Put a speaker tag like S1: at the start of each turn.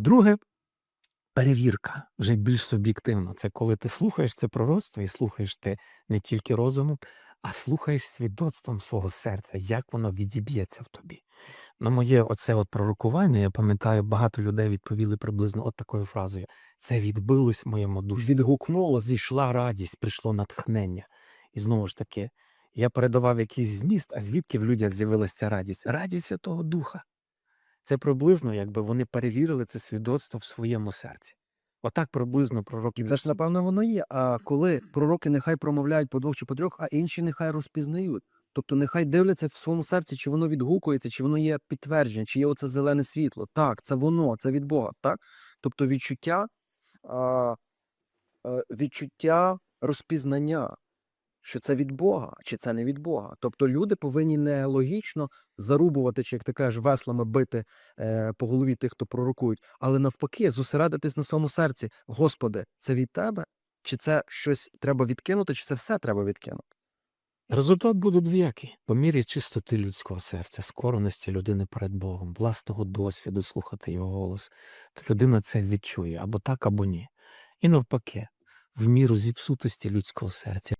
S1: Друге перевірка вже більш суб'єктивно. Це коли ти слухаєш це пророцтво і слухаєш ти не тільки розумом, а слухаєш свідоцтвом свого серця, як воно відіб'ється в тобі. На моє оце от пророкування, я пам'ятаю, багато людей відповіли приблизно от такою фразою: це відбилось в моєму дусі. Відгукнуло, зійшла радість, прийшло натхнення. І знову ж таки, я передавав якийсь зміст, а звідки в людях з'явилася радість? Радість Святого Духа. Це приблизно, якби вони перевірили це свідоцтво в своєму серці. Отак приблизно пророк
S2: І це ж напевно воно є. А коли пророки нехай промовляють по двох чи по трьох, а інші нехай розпізнають. Тобто нехай дивляться в своєму серці, чи воно відгукується, чи воно є підтвердження, чи є оце зелене світло. Так, це воно, це від Бога. Так? Тобто відчуття, а, е, відчуття розпізнання, що це від Бога, чи це не від Бога. Тобто люди повинні не логічно зарубувати, чи як ти кажеш, веслами бити е, по голові тих, хто пророкують, але навпаки, зосередитись на своєму серці. Господи, це від тебе? Чи це щось треба відкинути, чи це все треба відкинути?
S1: Результат буде двоякий. По мірі чистоти людського серця, скореності людини перед Богом, власного досвіду слухати його голос, то людина це відчує або так, або ні. І навпаки, в міру зіпсутості людського серця.